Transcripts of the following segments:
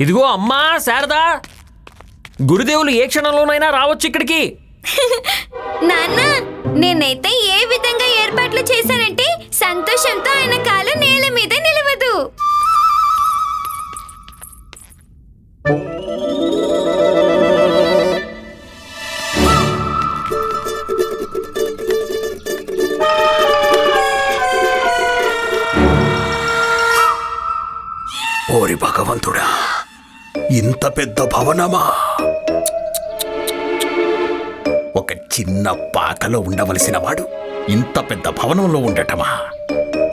ఇదిగో అమ్మా శారదా. గురుదేవులు ఏ క్షణంలోనైనా రావచ్చు ఇక్కడికి. నాన్న నేనైతే ఏ విధంగా ఏర్పాట్లు చేశానంటే సంతోషంతో ఆయన కాలు నేల మీద నిలవదు. ఓరి భగవంతుడా. ఇంత పెద్ద భవనమా? ఒక చిన్న పాకలో ఉండవలసిన వాడు ఇంత పెద్ద భవనంలో ఉండటమా?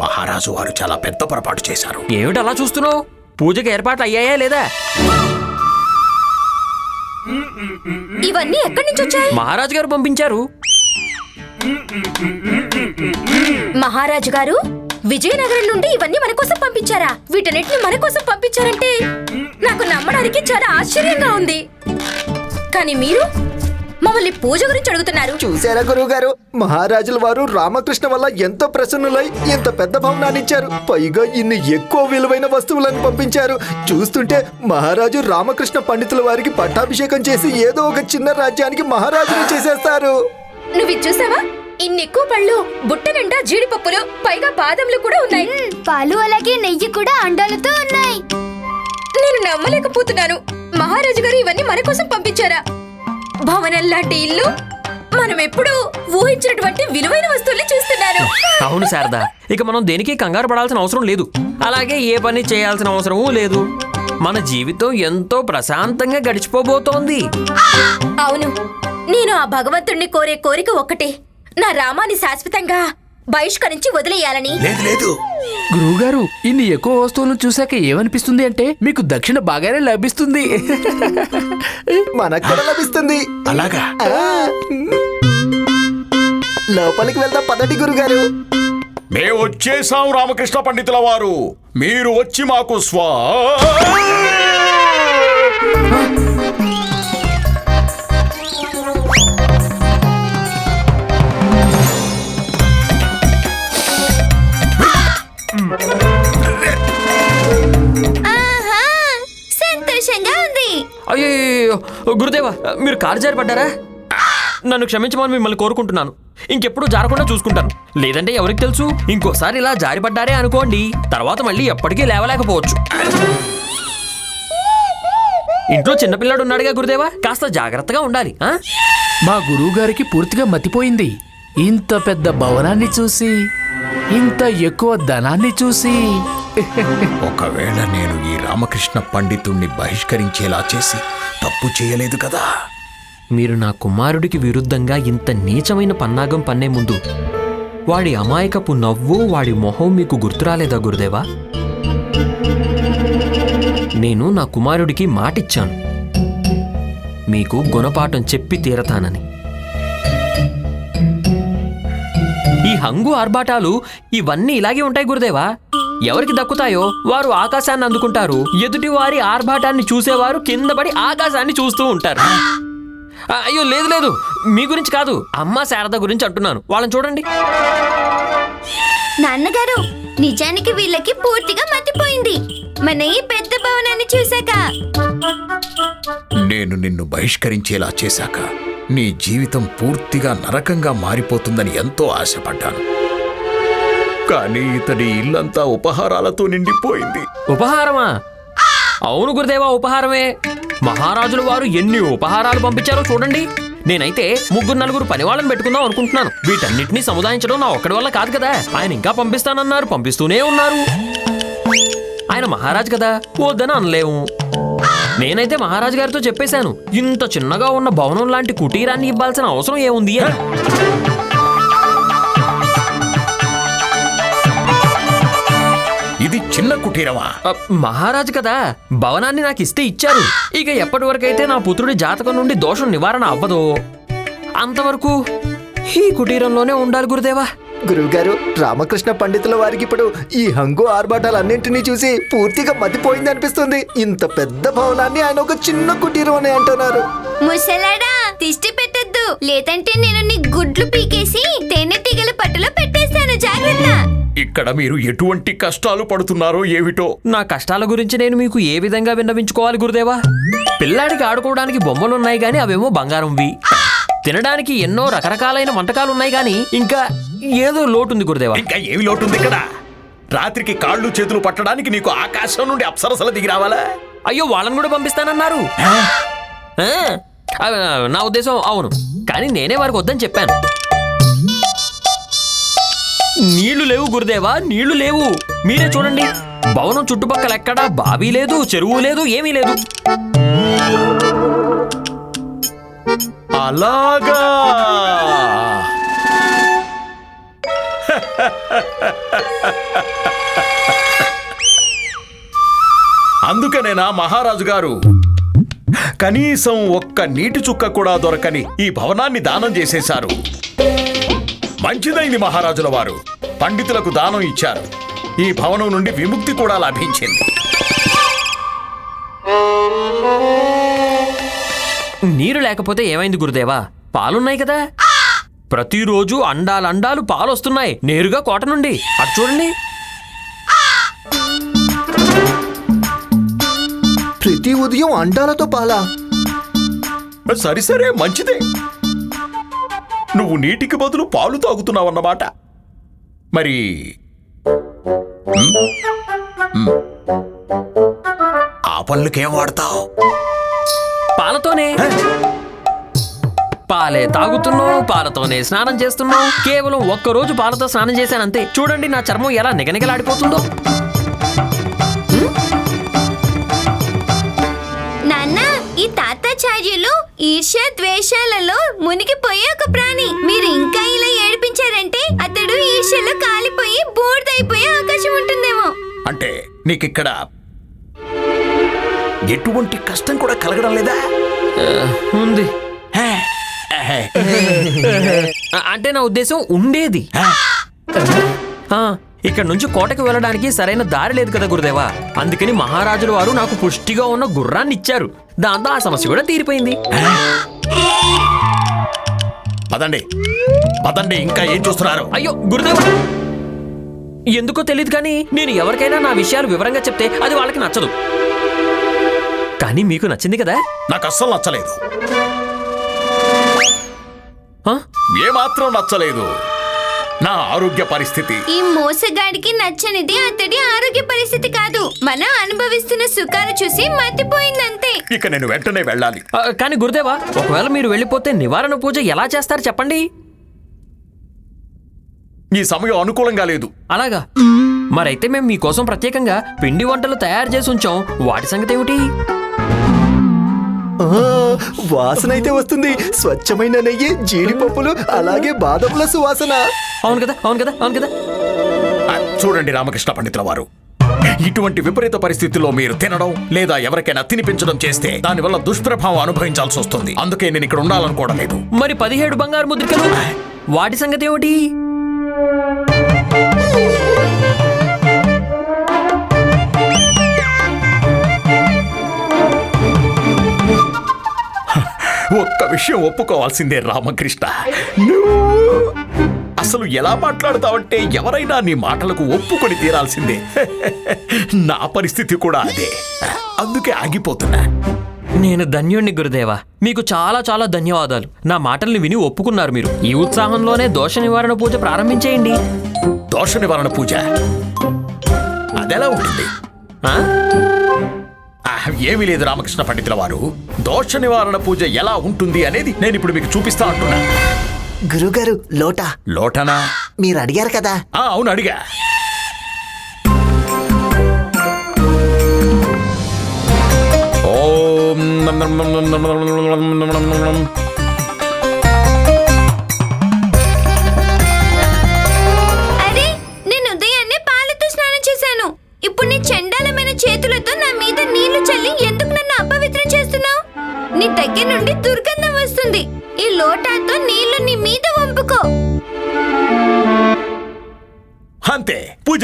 మహారాజు వారు చాలా పెద్ద పొరపాటు చేశారు. ఏమిటి అలా చూస్తున్నావు? పూజకి ఏర్పాట్లు అయ్యాయా లేదా? ఇవన్నీ ఎక్కడి నుంచి వచ్చాయి? మహారాజు గారు పంపించారు. మహారాజు గారు విజయనగరం నుండి ఇవన్నీ మన కోసం పంపించారా? వీటన్నిటిని మన కోసం పంపించారంటే నాకు నమ్మడానికి చాలా ఆశ్చర్యంగా ఉంది. కానీ మీరు మమ్మల్ని పూజ గురించి అడుగుతున్నారు. చూసారా గురువు గారు మహారాజుల వారు రామకృష్ణ వల్ల ఎంతో ప్రసన్నులై ఇంత పెద్ద భవనాన్ని ఇచ్చారు. పైగా ఇన్ని ఎక్కువ విలువైన వస్తువులను పంపించారు. చూస్తుంటే మహారాజు రామకృష్ణ పండితుల వారికి పట్టాభిషేకం చేసి ఏదో ఒక చిన్న రాజ్యానికి మహారాజుని చేసేస్తారు. నువ్వు ఇది చూసావా? ఇన్ని ఎక్కువ పళ్ళు బుట్ట నిండా జీడిపప్పులు పైగా బాదంలు కూడా ఉన్నాయి. పాలు అలాగే నెయ్యి కూడా అండాలతో ఉన్నాయి. నేను నమ్మలేకపోతున్నాను. మహారాజు గారు ఇవన్నీ మన కోసం పంపించారా? భవనం లాంటి ఇల్లు? మనం ఎప్పుడూ ఊహించినటువంటి విలువైన వస్తువుల్ని చూస్తున్నాను. అవును శారదా. ఇక మనం దేనికి కంగారు పడాల్సిన అవసరం లేదు. అలాగే ఏ పని చేయాల్సిన అవసరమూ లేదు. మన జీవితం ఎంతో ప్రశాంతంగా గడిచిపోబోతోంది. అవును. నేను ఆ భగవంతుణ్ణి కోరే కోరిక ఒక్కటే. నా రామాన్ని శాశ్వతంగా బహిష్కరించి వదిలేయాలని. లేదు లేదు. గురువుగారు ఇన్ని ఎక్కువ వస్తువులను చూశాక ఏమనిపిస్తుంది అంటే మీకు దక్షిణ బాగానే లభిస్తుంది. మనకు కూడా లభిస్తుంది. అలాగా? ఆ. లోపలికి వెళ్దాం పదండి గురుగారు. మేము వచ్చేసాం రామకృష్ణ పండితుల వారు. మీరు వచ్చి మాకు స్వా అయ్యో గురుదేవా మీరు కారు జారి పడ్డారా నన్ను క్షమించమని మిమ్మల్ని కోరుకుంటున్నాను. ఇంకెప్పుడు జారకుండా చూసుకుంటాను. లేదంటే ఎవరికి తెలుసు? ఇంకోసారి ఇలా జారి పడ్డారే అనుకోండి. తర్వాత మళ్ళీ ఎప్పటికీ లేవలేకపోవచ్చు. ఇంట్లో చిన్నపిల్లాడు ఉన్నాడుగా గురుదేవా? కాస్త జాగ్రత్తగా ఉండాలి? మా గురువుగారికి పూర్తిగా మతిపోయింది. ఇంత పెద్ద భవనాన్ని చూసి ఇంత ఎక్కువ ధనాన్ని చూసి ఒకవేళ నేను ఈ రామకృష్ణ పండితుణ్ణి బహిష్కరించేలా చేసి తప్పు చేయలేదు కదా? మీరు నా కుమారుడికి విరుద్ధంగా ఇంత నీచమైన పన్నాగం పన్నే ముందు వాడి అమాయకపు నవ్వు వాడి మొహం మీకు గుర్తురాలేదా గురుదేవా? నేను నా కుమారుడికి మాటిచ్చాను. మీకు గుణపాఠం చెప్పి తీరతానని. ఈ హంగు ఆర్భాటాలు ఇవన్నీ ఇలాగే ఉంటాయి గురుదేవా. ఎవరికి దక్కుతాయో వారు ఆకాశాన్ని అందుకుంటారు. ఎదుటి వారి ఆర్భాటాన్ని చూసేవారు కింద పడి ఆకాశాన్ని చూస్తూ ఉంటారు. అయ్యో లేదు లేదు. మీ గురించి కాదు. అమ్మ శారద గురించి అంటున్నాను. వాళ్ళని చూడండి. నాన్నగారు నిజానికి వీళ్ళకి పూర్తిగా మతిపోయింది. మన ఈ పెద్ద భవనాన్ని చూశాక. నేను నిన్ను బహిష్కరించేలా చేశాక నీ జీవితం పూర్తిగా నరకంగా మారిపోతుందని ఎంతో ఆశపడ్డాను. కానీ ఇతడి ఇల్లంతా ఉపహారాలతో నిండిపోయింది. ఉపహారమా? అవును గురుదేవా ఉపహారమే. మహారాజుల వారు ఎన్ని ఉపహారాలు పంపించారో చూడండి. నేనైతే ముగ్గురు నలుగురు పని వాళ్ళని పెట్టుకుందాం అనుకుంటున్నాను. వీటన్నిటిని సముదాయించడం నా ఒక్కడి వల్ల కాదు కదా. ఆయన ఇంకా పంపిస్తానన్నారు పంపిస్తూనే ఉన్నారు. ఆయన మహారాజు కదా వద్దని అనలేము. నేనైతే మహారాజు గారితో చెప్పేశాను. ఇంత చిన్నగా ఉన్న భవనం లాంటి కుటీరాన్ని ఇవ్వాల్సిన అవసరం ఏముంది అని. ఇది చిన్న కుటీరమా? మహారాజు కదా భవనాన్ని నాకు ఇస్తే ఇచ్చారు. ఇక ఎప్పటి వరకైతే నా పుత్రుడి జాతకం నుండి దోషం నివారణ అవ్వదో అంతవరకు ఈ కుటీరంలోనే ఉండాలి గురుదేవా. గురువుగారు రామకృష్ణ పండితుల వారికి ఇప్పుడు ఈ హంగు ఆర్భాటాలన్నింటినీ చూసి పూర్తిగా మతిపోయింది అనిపిస్తుంది. ఇంత పెద్ద భవనాన్ని ఆయన ఒక చిన్న కుటీరం అని అంటున్నారు. ముసలాడా దిష్టి పెట్టద్దు. లేదంటే నేను నీ గుడ్లు పీకేసి తేనెటీగల పట్టులో పెట్టేస్తాను. జాగ్రత్త. ఇక్కడ మీరు ఎటువంటి కష్టాలు పడుతున్నారో ఏమిటో? నా కష్టాల గురించి నేను మీకు ఏ విధంగా విన్నవించుకోవాలి గురుదేవా? పిల్లాడికి ఆడుకోవడానికి బొమ్మలున్నాయి గాని అవేమో బంగారంవి. తినడానికి ఎన్నో రకరకాలైన వంటకాలు ఉన్నాయి గాని ఇంకా ఏదో లోటుంది గురుదేవా. ఇంకా ఏమి లోటుంది ఇక్కడ? రాత్రికి కాళ్ళు చేతులు పట్టడానికి నీకు ఆకాశం నుండి అప్సరసలు దిగి రావాలా? అయ్యో వాళ్ళని కూడా పంపిస్తానన్నారు. ఆ, ఆ, నా ఉద్దేశం అవును. కానీ నేనే వారికి వద్దని చెప్పాను. నీళ్ళు లేవు గురుదేవా నీళ్ళు లేవు. మీరే చూడండి. భవనం చుట్టుపక్కల ఎక్కడా బావి లేదు చెరువు లేదు ఏమీ లేదు. అలాగా. అందుకనేనా మహారాజు గారు? కనీసం ఒక్క నీటి చుక్క కూడా దొరకని ఈ భవనాన్ని దానం చేసేశారు. మంచిదైంది మహారాజుల వారు. పండితులకు దానం ఇచ్చారు. ఈ భవనం నుండి విముక్తి కూడా లభించింది. నీరు లేకపోతే ఏమైంది గురుదేవా? పాలున్నాయి కదా? ప్రతిరోజు అండాలండాలు పాలు వస్తున్నాయి నేరుగా కోట నుండి. అటు చూడండి. ప్రతి ఉదయం అండాలతో పాలా? సరి సరే మంచిదే. నువ్వు నీటికి బదులు పాలు తాగుతున్నావన్నమాట. మరి. ఆ పనులకేం వాడతావు? పాలతోనే. పాలే తాగుతున్నావు పాలతోనే స్నానం చేస్తున్నావు. కేవలం ఒక్కరోజు పాలతో స్నానం చేశానంతే. చూడండి నా చర్మం ఎలా నిగనిగలాడిపోతుందో. నాన్న ఈ తాతాచార్యులు ఈర్ష్య ద్వేషాలలో మునిగిపోయే ఒక ప్రాణి. మీరు ఇంకా ఇలా ఏడిపించారంటే అతడు ఈర్ష్యలో కాలిపోయి బూడిదైపోయే అవకాశం ఉంటుందేమో. అంటే నీకిక్కడ ఎటువంటి కష్టం కూడా కలగడం లేదా? ఉంది. హే, హే, ఆ, అంటే నా ఉద్దేశం ఉండేది. ఇక్కడ నుంచి కోటకి వెళ్ళడానికి సరైన దారి లేదు కదా గురుదేవా. అందుకని మహారాజుల వారు నాకు పుష్టిగా ఉన్న గుర్రాన్ని ఇచ్చారు. దాంతో ఆ సమస్య కూడా తీరిపోయింది. పదండి. పదండి ఇంకా ఏం చూస్తున్నారు? అయ్యో గురుదేవా. ఎందుకో తెలియదు కానీ నేను ఎవరికైనా నా విషయాలు వివరంగా చెప్తే అది వాళ్ళకి నచ్చదు. కానీ మీకు నచ్చింది కదా? నాకు అస్సలు నచ్చలేదు? ఏమాత్రం నచ్చలేదు. నా ఆరోగ్య పరిస్థితి. ఈ మోసగాడికి నచ్చనిది అతడి ఆరోగ్య పరిస్థితి కాదు. మనం అనుభవిస్తున్న సుఖాలు చూసి మతిపోయిందంతే. ఇక నేను వెంటనే వెళ్ళాలి. ఆ, కానీ గురుదేవా ఒకవేళ మీరు వెళ్ళిపోతే నివారణ పూజ ఎలా చేస్తారు చెప్పండి? ఈ సమయం అనుకూలంగా లేదు. అలాగా. మరైతే మేము మీకోసం ప్రత్యేకంగా పిండి వంటలు తయారు చేసి ఉంచాం. వాటి సంగతి ఏమిటి? వాసన అయితే వస్తుంది. స్వచ్ఛమైన నెయ్యి జీడిపప్పులు అలాగే బాదముల సువాసన. అవును కదా అవును కదా అవును కదా. చూడండి రామకృష్ణ పండితుల వారు. ఇటువంటి విపరీత పరిస్థితుల్లో మీరు తినడం లేదా ఎవరికైనా తినిపించడం చేస్తే దానివల్ల దుష్ప్రభావం అనుభవించాల్సి వస్తుంది. అందుకే నేను ఇక్కడ ఉండాలనుకోవడం లేదు. మరి పదిహేడు బంగారు ముద్రికలు? వాటి సంగతి ఏమిటి? ఒక్క విషయం ఒప్పుకోవాల్సిందే రామకృష్ణ. నువ్వు అసలు ఎలా మాట్లాడతావంటే ఎవరైనా నీ మాటలకు ఒప్పుకొని తీరాల్సిందే. నా పరిస్థితి కూడా అదే. అందుకే ఆగిపోతున్నా. నేను ధన్యుణ్ణి గురుదేవా. మీకు చాలా చాలా ధన్యవాదాలు. నా మాటల్ని విని ఒప్పుకున్నారు మీరు. ఈ ఉత్సాహంలోనే దోష నివారణ పూజ ప్రారంభించేయండి. దోష నివారణ పూజ? అదెలా ఉంటుంది? ఏమీ లేదు రామకృష్ణ పండితుల వారు దోష నివారణ పూజ ఎలా ఉంటుంది అనేది నేను ఇప్పుడు మీకు చూపిస్తా అంటున్నా గురుగారు లోటా లోటనా మీరు అడిగారు కదా ఆ, అవును అడిగా ఓం నం నం నం నం నం నం నం నం నం నం నం.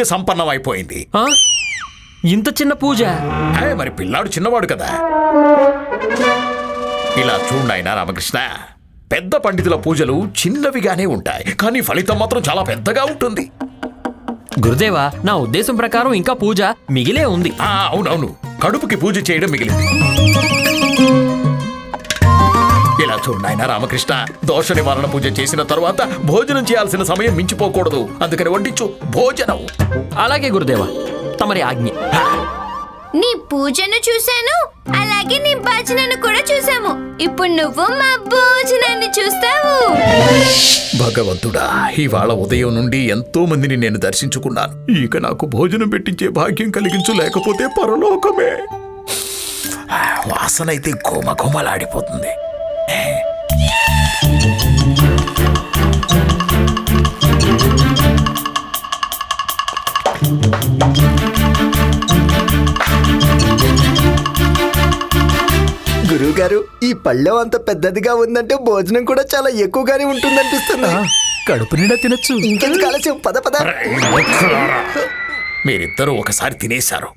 పూజ సంపన్నం అయిపోయింది ఆ? ఇంత చిన్న పూజ? మరి పిల్లాడు చిన్నవాడు కదా. ఇలా చూడాయన రామకృష్ణ పెద్ద పండితుల పూజలు చిన్నవిగానే ఉంటాయి కానీ ఫలితం మాత్రం చాలా పెద్దగా ఉంటుంది. గురుదేవా నా ఉద్దేశం ప్రకారం ఇంకా పూజ మిగిలే ఉంది. ఆ, అవునవును. కడుపుకి పూజ చేయడం మిగిలింది. చూడు నాయన రామకృష్ణ. దోష నివారణ పూజ చేసిన తరువాత భోజనం చేయాల్సిన సమయం మించిపోకూడదు. అందుకని వడ్డించు భోజనం. అలాగే గురుదేవా తమరి ఆజ్ఞ. నీ పూజను చూశాను అలాగే నీ భజనను కూడా చూసాము ఇప్పుడు నువ్వు మా భోజనాన్ని చూస్తావు. భగవంతుడా ఇవాళ ఉదయం నుండి ఎంతో మందిని నేను దర్శించుకున్నాను. ఇక నాకు భోజనం పెట్టించే భాగ్యం కలిగించు లేకపోతే పరలోకమే. వాసన అయితే కోమ కోమలాడిపోతుంది గురువు గారు ఈ పళ్ళెం అంత పెద్దదిగా ఉందంటే భోజనం కూడా చాలా ఎక్కువగానే ఉంటుందనిపిస్తుంది. కడుపు నిండా తినొచ్చు. ఇంకెందుకు ఆలస్యం? పద పద. మీరిద్దరూ ఒకసారి తినేశారు.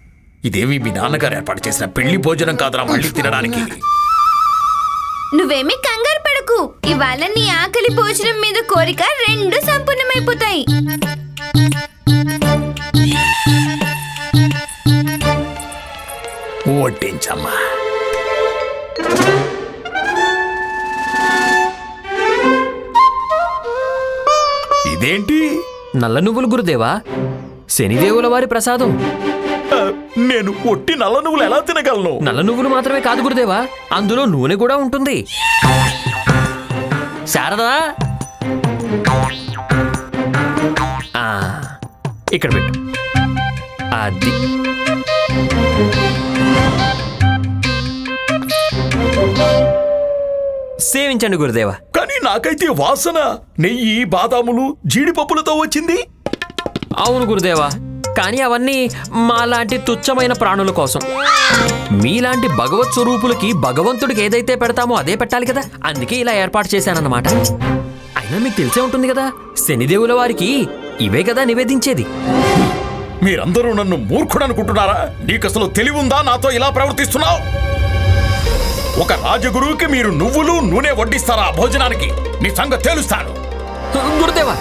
ఇదేమి మీ నాన్నగారు ఏర్పాటు చేసిన పెళ్ళి భోజనం కాదురా మళ్ళీ తినడానికి. నువ్వేమీ కంగారు పడకు. ఇవాళ నీ ఆకలి భోజనం మీద కోరిక రెండు సంపూర్ణమైపోతాయి. వడ్డించమ్మా. ఇదేంటి? నల్ల నువ్వులు గురుదేవా శనిదేవుల వారి ప్రసాదం. నేను ఒట్టి నల్ల నువ్వులు ఎలా తినగలను? నల్ల నువ్వులు మాత్రమే కాదు గురుదేవా అందులో నూనె కూడా ఉంటుంది. శారదా! ఇక్కడ పెట్టు. అది. సేవించండి గురుదేవా. కానీ నాకైతే వాసన నెయ్యి బాదాములు జీడిపప్పులతో వచ్చింది. అవును గురుదేవా. కానీ అవన్నీ మాలాంటి తుచ్చమైన ప్రాణుల కోసం. మీలాంటి భగవత్ స్వరూపులకి భగవంతుడికి ఏదైతే పెడతామో అదే పెట్టాలి కదా? అందుకే ఇలా ఏర్పాటు చేశానన్నమాట. అయినా మీకు తెలిసే ఉంటుంది కదా శనిదేవుల వారికి ఇవే కదా నివేదించేది. మీరందరూ నన్ను మూర్ఖుడు అనుకుంటున్నారా నీకు అసలు తెలివుందా నాతో ఇలా ప్రవర్తిస్తున్నావు? ఒక రాజగురువుకి మీరు నువ్వులు నూనె వడ్డిస్తారా భోజనానికి? నీ సంగతి తేలుస్తాను. గురుదేవా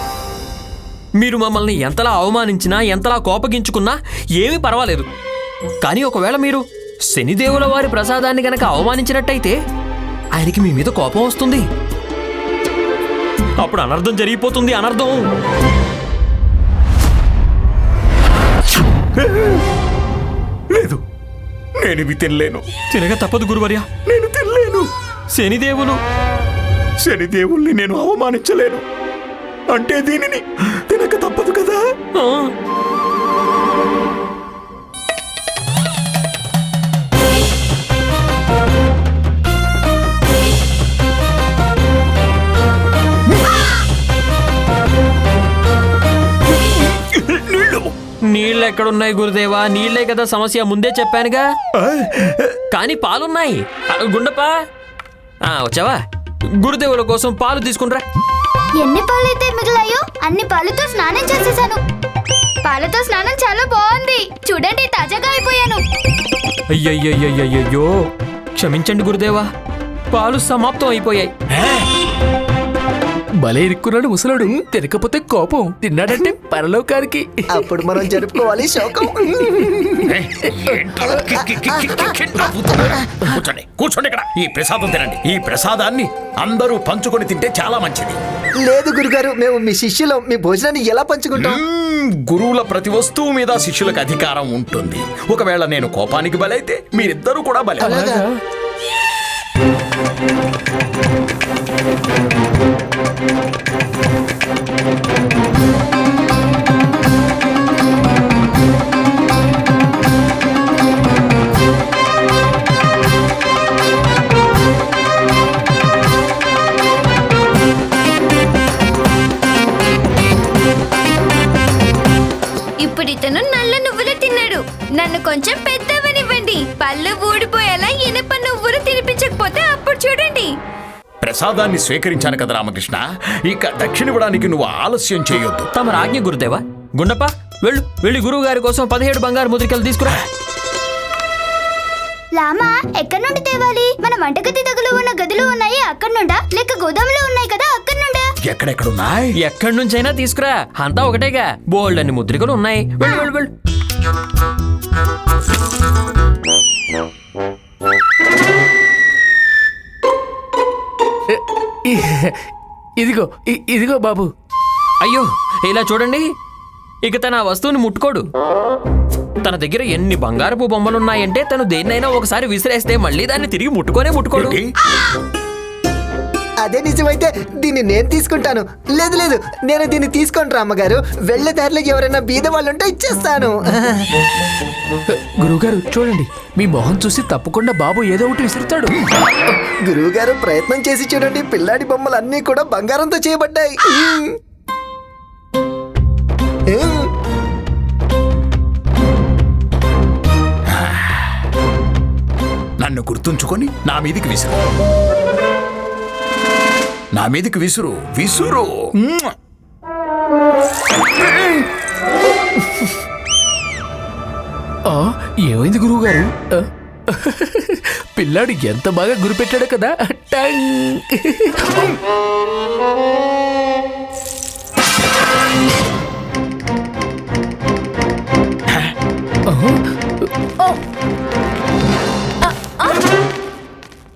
మీరు మమ్మల్ని ఎంతలా అవమానించినా ఎంతలా కోపగించుకున్నా ఏమీ పర్వాలేదు. కానీ ఒకవేళ మీరు శనిదేవుల వారి ప్రసాదాన్ని గనక అవమానించినట్టయితే ఆయనకి మీ మీద కోపం వస్తుంది. అప్పుడు అనర్థం జరిగిపోతుంది అనర్థం. లేదు. నేను ఇవి తినలేను. తినగా తప్పదు గురువర్య. నేను తినలేను. శనిదేవులు. శనిదేవుల్ని నేను అవమానించలేను. అంటే దీనిని నీళ్ళు. ఎక్కడున్నాయి గురుదేవా? నీళ్ళే కదా సమస్య. ముందే చెప్పానుగా. కానీ పాలున్నాయి. గుండప్ప. ఆ, వచ్చావా? గురుదేవుల కోసం పాలు తీసుకుంట్రా. ఎన్ని పాలైతే మిగిలాయో అన్ని పాలతో స్నానం చేసేసాను. పాలతో స్నానం చాలా బాగుంది. చూడండి తాజాగా అయిపోయాను. అయ్యయ్యయ్యయ్యో క్షమించండి గురుదేవా పాలు సమాప్తం అయిపోయాయి. భలే ఇరుక్కున్నాడు ముసలాడు. తినకపోతే కోపం. తిన్నాడంటే పరలోకానికి. అప్పుడు మనం జరుపుకోవాలి శోకం. కూర్చోండి కూర్చోండి ఇక్కడ. ఈ ప్రసాదం తినండి. ఈ ప్రసాదాన్ని అందరూ పంచుకొని తింటే చాలా మంచిది. లేదు గురుగారు మేము మీ శిష్యులం. మీ భోజనాన్ని ఎలా పంచుకుంటాం? గురువుల ప్రతి వస్తువు మీద శిష్యులకు అధికారం ఉంటుంది. ఒకవేళ నేను కోపానికి బలైతే మీరిద్దరూ కూడా బలి. ఇప్పుడు ఇతను నల్ల నువ్వులు తిన్నాడు. నన్ను కొంచెం పెద్దవనివ్వండి. పళ్ళు ఊడిపోయేలా ఇనుప నువ్వులు తినిపించకపోతే అప్పుడు చూడండి. ప్రసాదాన్ని స్వీకరించాను కదా రామకృష్ణ. ఇక దక్షిణివ్వడానికి నువ్వు ఆలస్యం చేయొద్దు. తమ రాజ్ఞ గురుదేవా? గుండప్ప వెళ్ళు. వెళ్ళి గురువు గారి కోసం పదిహేడు బంగారు ముద్రికలు తీసుకురా. లామా ఎక్కడి నుండి తేవాలి? మన వంటగది దగ్గర ఉన్న గదులు ఉన్నాయి అక్కడ నుండా? లేక గోదాములో ఉన్నాయి కదా అక్కడ నుండా? ఎక్కడెక్కడున్నాయి? ఎక్కడి నుంచైనా తీసుకురా. అంతా ఒకటేగా. బోల్డ్ అన్ని ముద్రికలు ఉన్నాయి. వెళ్ళు వెళ్ళు వెళ్ళు. ఇదిగో ఇ- ఇదిగో బాబు. అయ్యో ఇలా చూడండి. ఇక తన ఆ వస్తువుని ముట్టుకోడు. తన దగ్గర ఎన్ని బంగారపు బొమ్మలున్నాయంటే తను దేన్నైనా ఒకసారి విసిరేస్తే మళ్ళీ దాన్ని తిరిగి ముట్టుకోనే ముట్టుకోడు? అదే నిజమైతే దీన్ని నేను తీసుకుంటాను. లేదు లేదు నేను దీన్ని తీసుకోండి అమ్మగారు. వెళ్ళే దారిలో ఎవరైనా బీద వాళ్ళు ఉంటే ఇచ్చేస్తాను. గురువుగారు చూడండి మీ మొహం చూసి తప్పకుండా బాబు ఏదో ఒకటి విసురుతాడు. గురువు గారు ప్రయత్నం చేసి చూడండి పిల్లాడి బొమ్మలు అన్నీ కూడా బంగారంతో చేయబడ్డాయి. నన్ను గుర్తుంచుకొని నా మీదికి విసురు. నా మీదికి విసురు. విసురు. ఏమైంది గురువుగారు? ఆ, పిల్లాడు ఎంత బాగా గురిపెట్టాడు కదా. టంగ్.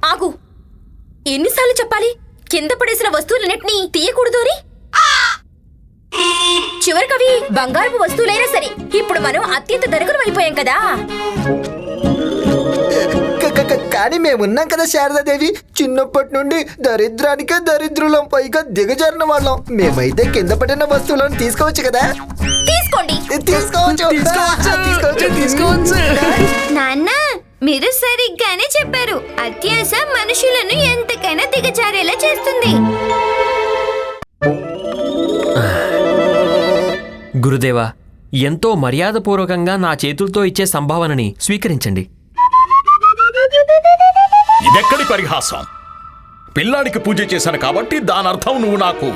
ఆగు. ఎన్నిసార్లు చెప్పాలి? కింద పడేసిన వస్తువులన్నిటినీ తీయకూడదు అని? చివరికవి బంగారపు వస్తువులైనా సరే ఇప్పుడు మనం అత్యంత దరగలం అయిపోయాం కదా. క- క- క- కానీ మేమున్నాం కదా శారదాదేవి. చిన్నప్పటి నుండి దరిద్రానికే దరిద్రులం పైగా దిగజారిన వాళ్ళం. మేమైతే కింద పడిన వస్తువులను తీసుకోవచ్చు కదా. తీసుకోండి. తీసుకోవచ్చు. తీసుకోవచ్చు. తీసుకోవచ్చు. నాన్న మీరు సరిగ్గానే చెప్పారు. అత్యాస మనుషులను ఎంతకైనా దిగజారేలా చేస్తుంది. గురుదేవా ఎంతో మర్యాదపూర్వకంగా నా చేతులతో ఇచ్చే సంభావనని స్వీకరించండి. ఇదెక్కడి పరిహాసం? పిల్లాడికి పూజ చేశాను కాబట్టి దాని అర్థం నువ్వు నాకు.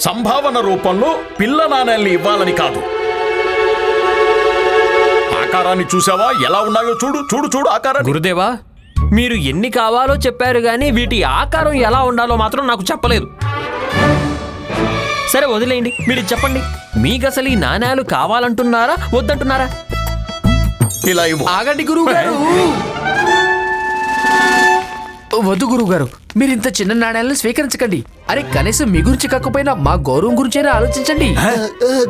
సంభావన రూపంలో పిల్ల నాణేల్ని ఇవ్వాలని కాదు. ఆకారాన్ని చూసావా ఎలా ఉన్నాయో చూడు చూడు చూడు ఆకారాన్ని. గురుదేవా మీరు ఎన్ని కావాలో చెప్పారు గానీ వీటి ఆకారం ఎలా ఉండాలో మాత్రం నాకు చెప్పలేదు. సరే వదిలేయండి. మీరు చెప్పండి. మీకు అసలు ఈ నాణ్యాలు కావాలంటున్నారా వద్దంటున్నారా? ఇలా ఇవ్వు. ఆగండి గురువుగారు. వద్దు గురువుగారు మీరు ఇంత చిన్న నాణ్యాలను స్వీకరించకండి. అరే కనీసం మీ గురించి కాకపోయినా మా గౌరవం గురించైనా ఆలోచించండి.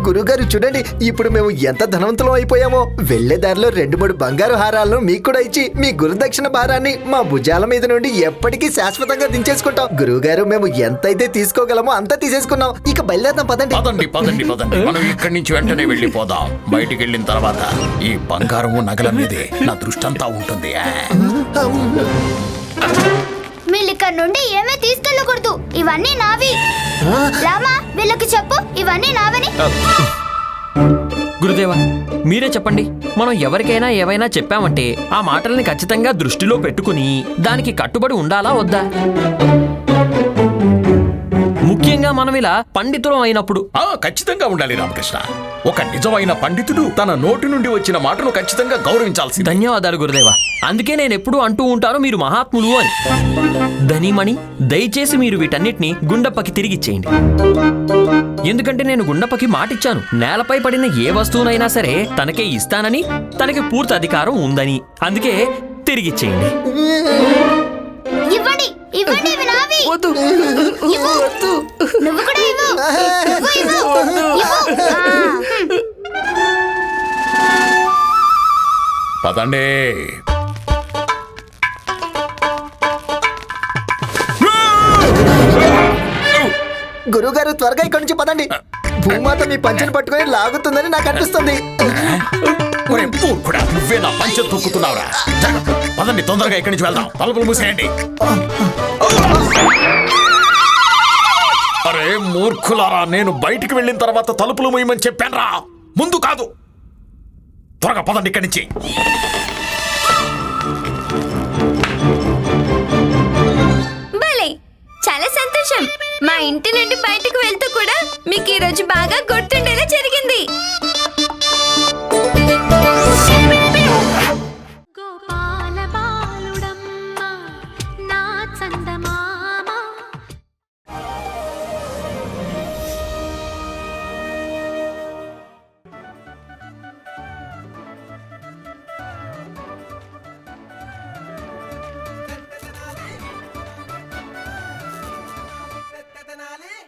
గురుగారు చూడండి ఇప్పుడు మేము ఎంత ధనవంతులం అయిపోయామో. వెళ్ళే దారిలో రెండు మూడు బంగారు హారాలను మీకు కూడా ఇచ్చి మీ గురుదక్షిణ భారాన్ని మా భుజాల మీద నుండి ఎప్పటికీ శాశ్వతంగా దించేసుకుంటాం. గురువుగారు మేము ఎంతైతే తీసుకోగలమో అంత తీసేసుకున్నాం. ఇక బయలుదేరదాం పదండి. పదండి పదండి పదండి. మనం ఇక్కడి నుంచి వెంటనే వెళ్ళిపోదాం. బయటికి వెళ్ళిన తర్వాత ఈ బంగారము నగల మీదే నా దృష్టి అంతా ఉంటుంది. వీళ్ళు ఇక్కడ నుండి ఏమీ తీసుకెళ్ళకూడదు. ఇవన్నీ నావి. రామా వీళ్ళకి చెప్పు. ఇవన్నీ నావని. గురుదేవా మీరే చెప్పండి. మనం ఎవరికైనా ఏవైనా చెప్పామంటే ఆ మాటల్ని ఖచ్చితంగా దృష్టిలో పెట్టుకుని దానికి కట్టుబడి ఉండాలా వద్దా? ముఖ్యంగా మనం ఇలా పండితులం అయినప్పుడు. ఆ ఖచ్చితంగా ఉండాలి రామకృష్ణ. ఒక నిజమైన పండితుడు తన నోటి నుండి వచ్చిన మాటను ఖచ్చితంగా గౌరవించాల్సింది. ధన్యవాదాలు గురుదేవా. అందుకే నేను ఎప్పుడూ అంటూ ఉంటాను మీరు మహాత్ములు అని. ధనిమణి దయచేసి మీరు వీటన్నిటిని గుండప్పకి తిరిగిచ్చేయండి ఎందుకంటే నేను గుండప్పకి మాటిచ్చాను. నేలపై పడిన ఏ వస్తువునైనా సరే తనకే ఇస్తానని తనకి పూర్తి అధికారం ఉందని. అందుకే తిరిగిచ్చేయండి ఇవ్వండి. ఇవ్వండి ఇవి నావి వద్దు వద్దు. నువ్వు కూడా ఇవ్వు. ఇవ్వు, ఇవ్వు. ఇవ్వు. ఆ. పదండి. గురువుగారు త్వరగా ఇక్కడి నుంచి పదండి. భూమాత మీ పంచను పట్టుకొని లాగుతుందని నాకు అనిపిస్తుంది. మూర్ఖుడా, నువ్వే నా పంచం తొక్కుతున్నావురా. పదండి తొందరగా ఇక్కడి నుంచి వెళ్దాం. తలుపులు మూసేయండి. అరే మూర్ఖులారా నేను బయటికి వెళ్ళిన తర్వాత తలుపులు మూయమని చెప్పానురా. ముందు కాదు. త్వరగా పదండి ఇక్కడి నుంచి. చాలా సంతోషం. మా ఇంటి నుండి బయటకు వెళ్తూ కూడా మీకు ఈరోజు బాగా గుర్తుండేలా జరిగింది.